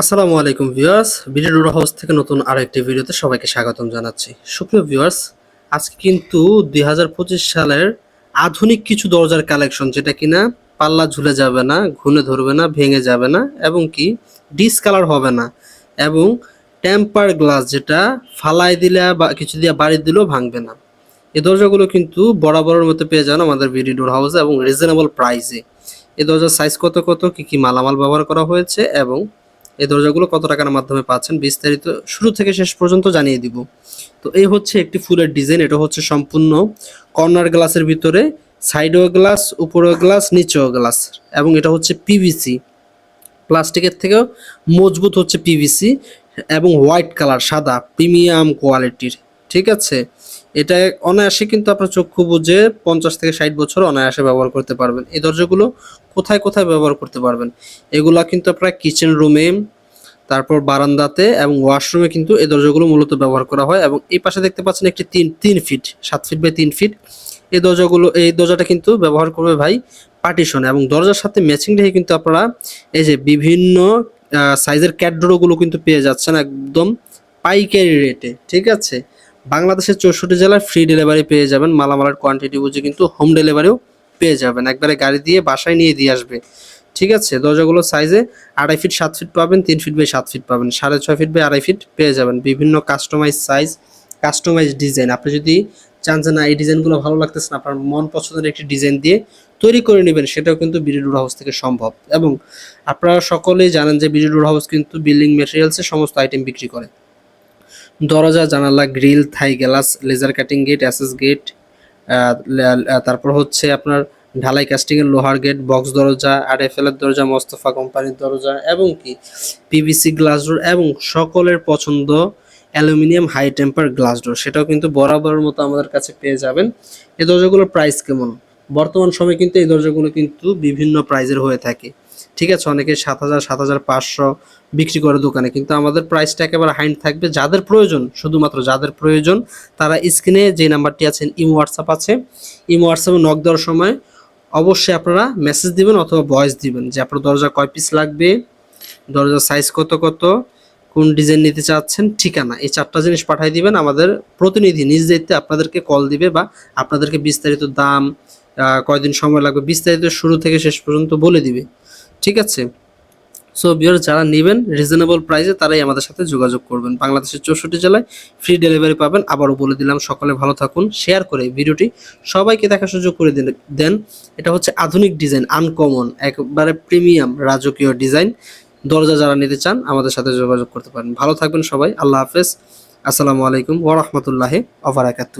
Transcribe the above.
আসসালামু আলাইকুম viewers video ডোর house থেকে নতুন আরেকটি ভিডিওতে সবাইকে স্বাগতম জানাচ্ছি। সুপ্রিয় ভিউয়ার্স, আজকে কিন্তু দুই হাজার পঁচিশ সালের আধুনিক কিছু দরজার কালেকশন, যেটা কিনা পাল্লা ঝুলে যাবে না ঘুনে ধরবে না, ভেঙে যাবে না, এবং কি ডিসকালার হবে না, এবং টেম্পার গ্লাস যেটা ফালাই দিলে বা কিছু দিয়ে বাড়ি দিলেও ভাঙবে না। এই দরজাগুলো কিন্তু বরাবরের মতো পেয়ে যান আমাদের ভিডিও ডোর হাউসে, এবং রিজনেবল প্রাইসে এই দরজার সাইজ কত কত, কি কি মালামাল ব্যবহার করা হয়েছে, এবং এই দরজাগুলো কত টাকার মাধ্যমে পাচ্ছেন বিস্তারিত শুরু থেকে শেষ পর্যন্ত জানিয়ে দিব। তো এই হচ্ছে একটি ফুলের ডিজাইন, এটা হচ্ছে সম্পূর্ণ কর্নার গ্লাসের ভিতরে, সাইডেও গ্লাস, উপরেও গ্লাস, নিচেও গ্লাস এবং এটা হচ্ছে পিভিসি প্লাস্টিকের থেকেও মজবুত হচ্ছে পিভিসি এবং হোয়াইট কালার, সাদা, প্রিমিয়াম কোয়ালিটির, ঠিক আছে? এটা অনায়াসে কিন্তু আপনার চক্ষু বুঝে পঞ্চাশ থেকে ষাট বছর অনায়াসে ব্যবহার করতে পারবেন। এই দরজাগুলো কোথায় কোথায় ব্যবহার করতে পারবেন? এগুলা কিন্তু আপনার কিচেন রুমে তারপর বারান্দাতে এবং ওয়াশরুমে কিন্তু এই দরজাগুলো মূলত ব্যবহার করা হয় এবং এই পাশে দেখতে পাচ্ছেন একটি তিন তিন ফিট সাত ফিট বাই তিন ফিট এই দরজাগুলো, এই দরজাটা কিন্তু ব্যবহার করবে ভাই পার্টিশন এবং দরজার সাথে ম্যাচিং রেখে কিন্তু আপনারা এই যে বিভিন্ন সাইজের ক্যাটডোরগুলো কিন্তু পেয়ে যাচ্ছেন একদম পাইকারি রেটে ঠিক আছে? বাংলাদেশের চৌষট্টি জেলায় ফ্রি ডেলিভারি পেয়ে যাবেন। মালামালের কোয়ান্টিটি বুঝে কিন্তু হোম ডেলিভারিও পেয়ে যাবেন। একবারে গাড়ি দিয়ে বাসায় নিয়ে দিয়ে আসবে। ঠিক আছে? দরজাগুলো সাইজে আড়াই ফিট সাত ফিট পাবেন, তিন ফিট বাই সাত ফিট পাবেন। সাড়ে ছয় ফিট বাই আড়াই ফিট পেয়ে যাবেন। বিভিন্ন কাস্টমাইজ সাইজ কাস্টমাইজ ডিজাইন আপনি যদি চান যে না, এই ডিজাইনগুলো ভালো লাগতেছে না, আপনার মন পছন্দের একটি ডিজাইন দিয়ে তৈরি করে নেবেন, সেটাও কিন্তু বিডিডুর হাউস থেকে সম্ভব। এবং আপনারা সকলেই জানেন যে বিডিডুর হাউস কিন্তু বিল্ডিং মেটেরিয়ালসের সমস্ত আইটেম বিক্রি করে। দরজা, জানালা, grill, Thai glass, laser cutting gate, access gate তারপর হচ্ছে আপনার ঢালাই কাস্টিংয়ের লোহার গেট, বক্স দরজা আর এফ এর দরজা, মোস্তফা কোম্পানির দরজা এবং কি? পিভিসি গ্লাস ডোর এবং সকলের পছন্দ aluminium high temper glass door সেটাও কিন্তু বরাবরের মতো আমাদের কাছে পেয়ে যাবেন। এই দরজাগুলোর প্রাইস কেমন? বর্তমান সময়ে কিন্তু এই দরজাগুলো কিন্তু বিভিন্ন প্রাইজের হয়ে থাকে। ঠিক আছে, অনেকে সাত হাজার সাত হাজার পাঁচশো বিক্রি করে দোকানে, কিন্তু আমাদের প্রাইসটা একেবারে হাইন্ড থাকবে যাদের প্রয়োজন, শুধুমাত্র যাদের প্রয়োজন, তারা স্ক্রিনে যে নাম্বারটি আছে, ইমো হোয়াটসঅ্যাপ আছে, ইমো হোয়াটসঅ্যাপে নক দেওয়ার সময় অবশ্যই আপনারা মেসেজ দিবেন অথবা ভয়েস দিবেন যে আপনার দরজা কয় পিস লাগবে, দরজার সাইজ কত কত, কোন ডিজাইন নিতে চাচ্ছেন, ঠিকানা, এই চারটা জিনিস পাঠিয়ে দিবেন, আমাদের প্রতিনিধি নিজ দায়িত্বে আপনাদেরকে কল দিবে বা আপনাদেরকে বিস্তারিত দাম কয়দিন সময় লাগবে বিস্তারিত শুরু থেকে শেষ পর্যন্ত বলে দিবে। ঠিক আছে? সো বিয়ার যারা নেবেন রিজনেবল প্রাইসে তারাই আমাদের সাথে যোগাযোগ করবেন। বাংলাদেশের চৌষট্টি জেলায় ফ্রি ডেলিভারি পাবেন। আবারও বলে দিলাম, সকলে ভালো থাকুন শেয়ার করে ভিডিওটি সবাইকে দেখার সুযোগ করে দিন- দেন এটা হচ্ছে আধুনিক ডিজাইন আনকমন একবারে প্রিমিয়াম রাজকীয় ডিজাইন দরজা যারা নিতে চান, আমাদের সাথে যোগাযোগ করতে পারেন। ভালো থাকবেন সবাই, আল্লাহ হাফেজ। আসসালামু আলাইকুম ওরহমতুল্লাহ ওবরাকাতু